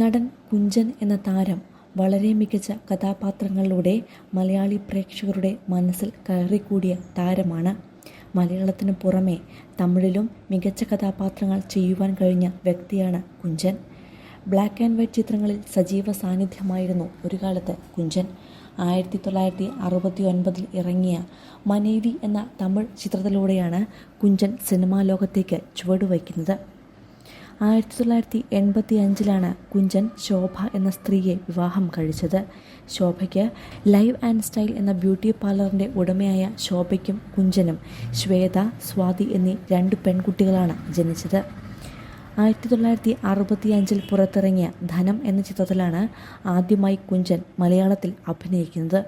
നടൻ കുഞ്ചൻ എന്ന താരം വളരെ മികച്ച കഥാപാത്രങ്ങളിലൂടെ മലയാളി പ്രേക്ഷകരുടെ മനസ്സിൽ കയറിക്കൂടിയ താരമാണ്. മലയാളത്തിന് പുറമെ തമിഴിലും മികച്ച കഥാപാത്രങ്ങൾ ചെയ്യുവാൻ കഴിഞ്ഞ വ്യക്തിയാണ് കുഞ്ചൻ. ബ്ലാക്ക് ആൻഡ് വൈറ്റ് ചിത്രങ്ങളിൽ സജീവ സാന്നിധ്യമായിരുന്നു ഒരു കാലത്ത് കുഞ്ചൻ. ആയിരത്തി തൊള്ളായിരത്തി അറുപത്തി ഒൻപതിൽ ഇറങ്ങിയ മനേവി എന്ന തമിഴ് ചിത്രത്തിലൂടെയാണ് കുഞ്ചൻ സിനിമാ ലോകത്തേക്ക് ചുവടുവയ്ക്കുന്നത്. ആയിരത്തി തൊള്ളായിരത്തി എൺപത്തി അഞ്ചിലാണ് കുഞ്ചൻ ശോഭ എന്ന സ്ത്രീയെ വിവാഹം കഴിച്ചത്. ശോഭയ്ക്ക് ലൈവ് ആൻഡ് സ്റ്റൈൽ എന്ന ബ്യൂട്ടി പാർലറിന്റെ ഉടമയായ ശോഭയ്ക്കും കുഞ്ചനും ശ്വേത സ്വാതി എന്നീ രണ്ട് പെൺകുട്ടികളാണ് ജനിച്ചത്. ആയിരത്തി തൊള്ളായിരത്തി അറുപത്തി അഞ്ചിൽ പുറത്തിറങ്ങിയ ധനം എന്ന ചിത്രത്തിലാണ് ആദ്യമായി കുഞ്ചൻ മലയാളത്തിൽ അഭിനയിക്കുന്നത്.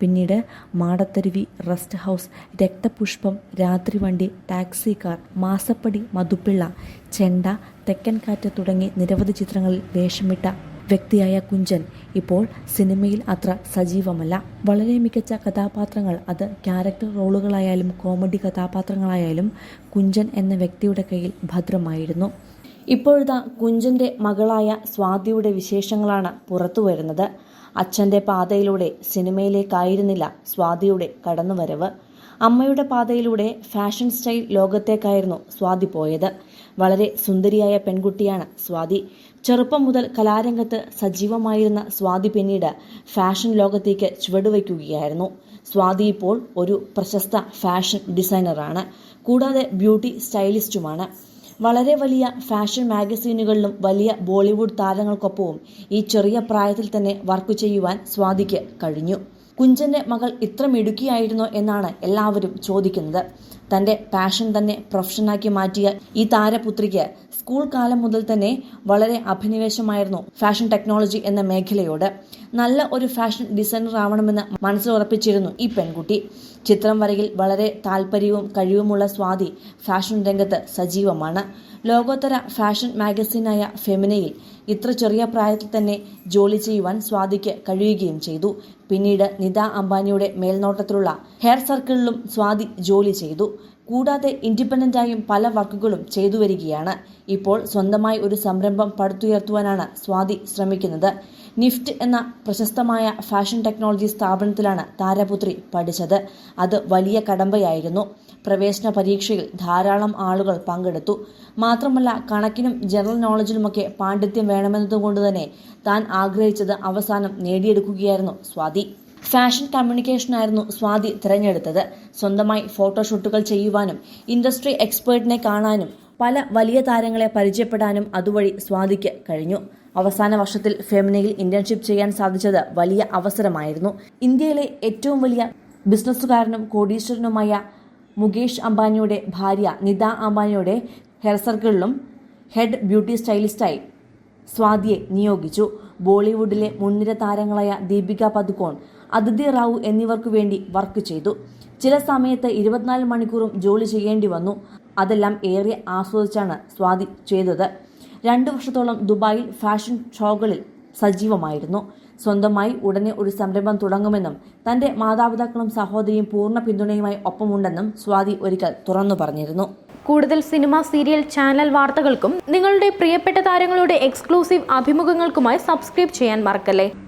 പിന്നീട് Madatharuvi rest house Rakthapushpam Rathrivandi taxi car Masappadi Mathupilla Chenda തെക്കൻ കാറ്റ് തുടങ്ങി നിരവധി ചിത്രങ്ങളിൽ വേഷമിട്ട വ്യക്തിയായ കുഞ്ചൻ ഇപ്പോൾ സിനിമയിൽ അത്ര സജീവമല്ല. വളരെ മികച്ച കഥാപാത്രങ്ങൾ അത് ക്യാരക്ടർ റോളുകളായാലും കോമഡി കഥാപാത്രങ്ങളായാലും കുഞ്ചൻ എന്ന വ്യക്തിയുടെ കയ്യിൽ ഭദ്രമായിരുന്നു. ഇപ്പോഴത്തെ കുഞ്ചന്റെ മകളായ സ്വാതിയുടെ വിശേഷങ്ങളാണ് പുറത്തു വരുന്നത് അച്ഛന്റെ പാതയിലൂടെ സിനിമയിലേക്കായിരുന്നില്ല സ്വാതിയുടെ കടന്നുവരവ്. അമ്മയുടെ പാതയിലൂടെ ഫാഷൻ സ്റ്റൈൽ ലോകത്തേക്കായിരുന്നു സ്വാതി പോയത്. വളരെ സുന്ദരിയായ പെൺകുട്ടിയാണ് സ്വാതി. ചെറുപ്പം മുതൽ കലാരംഗത്ത് സജീവമായിരുന്ന സ്വാതി പിന്നീട് ഫാഷൻ ലോകത്തേക്ക് ചുവടുവയ്ക്കുകയായിരുന്നു. സ്വാതി ഇപ്പോൾ ഒരു പ്രശസ്ത ഫാഷൻ ഡിസൈനറാണ്. കൂടാതെ ബ്യൂട്ടി സ്റ്റൈലിസ്റ്റുമാണ്. വളരെ വലിയ ഫാഷൻ മാഗസീനുകളിലും വലിയ ബോളിവുഡ് താരങ്ങൾക്കൊപ്പവും ഈ ചെറിയ പ്രായത്തിൽ തന്നെ വർക്ക് ചെയ്യുവാൻ സ്വാതിക്ക് കഴിഞ്ഞു. കുഞ്ചന്റെ മകൾ ഇത്ര മിടുക്കിയായിരുന്നോ എന്നാണ് എല്ലാവരും ചോദിക്കുന്നത്. തന്റെ പാഷൻ തന്നെ പ്രൊഫഷനാക്കി മാറ്റിയ ഈ താരപുത്രിക്ക് സ്കൂൾ കാലം മുതൽ തന്നെ വളരെ അഭിനിവേശമായിരുന്നു ഫാഷൻ ടെക്നോളജി എന്ന മേഖലയോട്. നല്ല ഒരു ഫാഷൻ ഡിസൈനർ ആവണമെന്ന് മനസ്സിലുറപ്പിച്ചിരുന്നു ഈ പെൺകുട്ടി. ചിത്രം വരയിൽ വളരെ താല്പര്യവും കഴിവുമുള്ള സ്വാതി ഫാഷൻ രംഗത്ത് സജീവമാണ്. ലോകോത്തര ഫാഷൻ മാഗസിനായ ഫെമിനയിൽ ഇത്ര ചെറിയ പ്രായത്തിൽ തന്നെ ജോലി ചെയ്യുവാൻ സ്വാതിക്ക് കഴിയുകയും ചെയ്തു. പിന്നീട് നിത അംബാനിയുടെ മേൽനോട്ടത്തിലുള്ള ഹെയർ സർക്കിളിലും സ്വാതി ജോലി ചെയ്തു. കൂടാതെ ഇൻഡിപെൻഡന്റായും പല വർക്കുകളും ചെയ്തു വരികയാണ് ഇപ്പോൾ സ്വന്തമായി ഒരു സംരംഭം പടുത്തുയർത്തുവാനാണ് സ്വാതി ശ്രമിക്കുന്നത്. നിഫ്റ്റ് എന്ന പ്രശസ്തമായ ഫാഷൻ ടെക്നോളജി സ്ഥാപനത്തിലാണ് താരപുത്രി പഠിച്ചത്. അത് വലിയ കടമ്പയായിരുന്നു. പ്രവേശന പരീക്ഷയിൽ ധാരാളം ആളുകൾ പങ്കെടുത്തു. മാത്രമല്ല കണക്കിനും ജനറൽ നോളജിലുമൊക്കെ പാണ്ഡിത്യം വേണമെന്നതുകൊണ്ട് തന്നെ താൻ ആഗ്രഹിച്ചത് അവസാനം നേടിയെടുക്കുകയായിരുന്നു സ്വാതി. ഫാഷൻ കമ്മ്യൂണിക്കേഷനായിരുന്നു സ്വാതി തിരഞ്ഞെടുത്തത്. സ്വന്തമായി ഫോട്ടോഷൂട്ടുകൾ ചെയ്യുവാനും ഇൻഡസ്ട്രി എക്സ്പേർട്ടിനെ കാണാനും പല വലിയ താരങ്ങളെ പരിചയപ്പെടാനും അതുവഴി സ്വാതിക്ക് കഴിഞ്ഞു. അവസാന വർഷത്തിൽ ഫെമിനയിൽ ഇന്റേൺഷിപ്പ് ചെയ്യാൻ സാധിച്ചത് വലിയ അവസരമായിരുന്നു. ഇന്ത്യയിലെ ഏറ്റവും വലിയ ബിസിനസ്സുകാരനും കോടീശ്വരനുമായ മുകേഷ് അംബാനിയുടെ ഭാര്യ നിത അംബാനിയുടെ ഹെയർ സർക്കിളിലും ഹെഡ് ബ്യൂട്ടി സ്റ്റൈലിസ്റ്റായി സ്വാതിയെ നിയോഗിച്ചു. ബോളിവുഡിലെ മുൻനിര താരങ്ങളായ ദീപിക പദുക്കോൺ അതിഥി റാവു എന്നിവർക്കു വേണ്ടി വർക്ക് ചെയ്തു. ചില സമയത്ത് ഇരുപത്തിനാല് മണിക്കൂറും ജോലി ചെയ്യേണ്ടി വന്നു. അതെല്ലാം ഏറെ ആസ്വദിച്ചാണ് സ്വാതി ചെയ്തത്. രണ്ടു വർഷത്തോളം ദുബായിൽ ഫാഷൻ ഷോകളിൽ സജീവമായിരുന്നു. സ്വന്തമായി ഉടനെ ഒരു സംരംഭം തുടങ്ങുമെന്നും തന്റെ മാതാപിതാക്കളും സഹോദരിയും പൂർണ പിന്തുണയുമായി ഒപ്പമുണ്ടെന്നും സ്വാതി ഒരിക്കൽ തുറന്നു പറഞ്ഞിരുന്നു. കൂടുതൽ സിനിമ സീരിയൽ ചാനൽ വാർത്തകൾക്കും നിങ്ങളുടെ പ്രിയപ്പെട്ട താരങ്ങളുടെ എക്സ്ക്ലൂസീവ് അഭിമുഖങ്ങൾക്കുമായി സബ്സ്ക്രൈബ് ചെയ്യാൻ മറക്കല്ലേ?